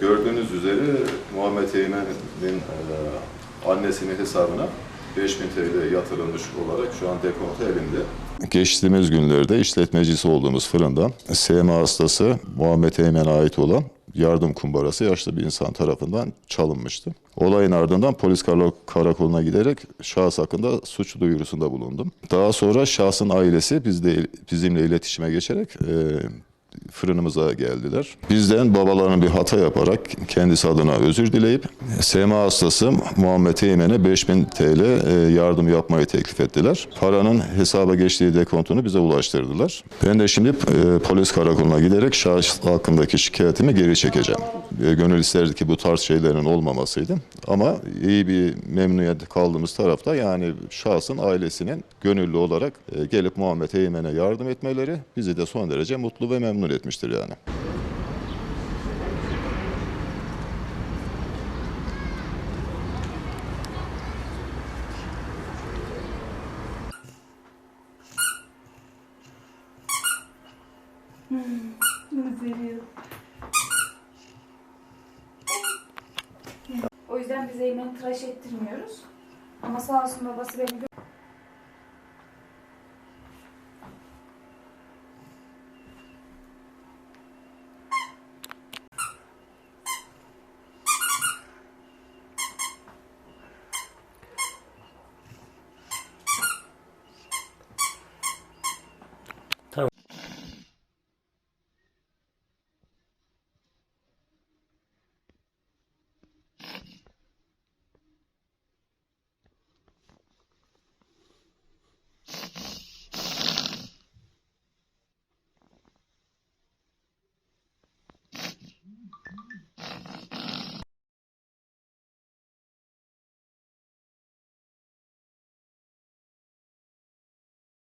Gördüğünüz üzere Muhammed Eymen'in e, annesinin hesabına 5000 TL yatırılmış olarak şu an dekontu elimde. Geçtiğimiz günlerde işletmecisi olduğumuz fırından SMA hastası Muhammed Eymen'e ait olan yardım kumbarası yaşlı bir insan tarafından çalınmıştı. Olayın ardından polis kara- karakoluna giderek şahıs hakkında suç duyurusunda bulundum. Daha sonra şahsın ailesi bizde bizimle iletişime geçerek e, fırınımıza geldiler. Bizden babalarının bir hata yaparak kendisi adına özür dileyip SMA hastası Muhammed Eymen'e 5000 TL e, yardım yapmayı teklif ettiler. Paranın hesaba geçtiği dekontunu bize ulaştırdılar. Ben de şimdi e, polis karakoluna giderek şahıs hakkındaki şikayetimi geri çekeceğim. E, gönül isterdi ki bu tarz şeylerin olmamasıydı. Ama iyi bir memnuniyet kaldığımız tarafta yani şahsın ailesinin gönüllü olarak gelip Muhammed Eymen'e yardım etmeleri bizi de son derece mutlu ve memnun etmiştir yani. O yüzden biz Eymen'i tıraş ettirmiyoruz. Ama sağ olsun babası beni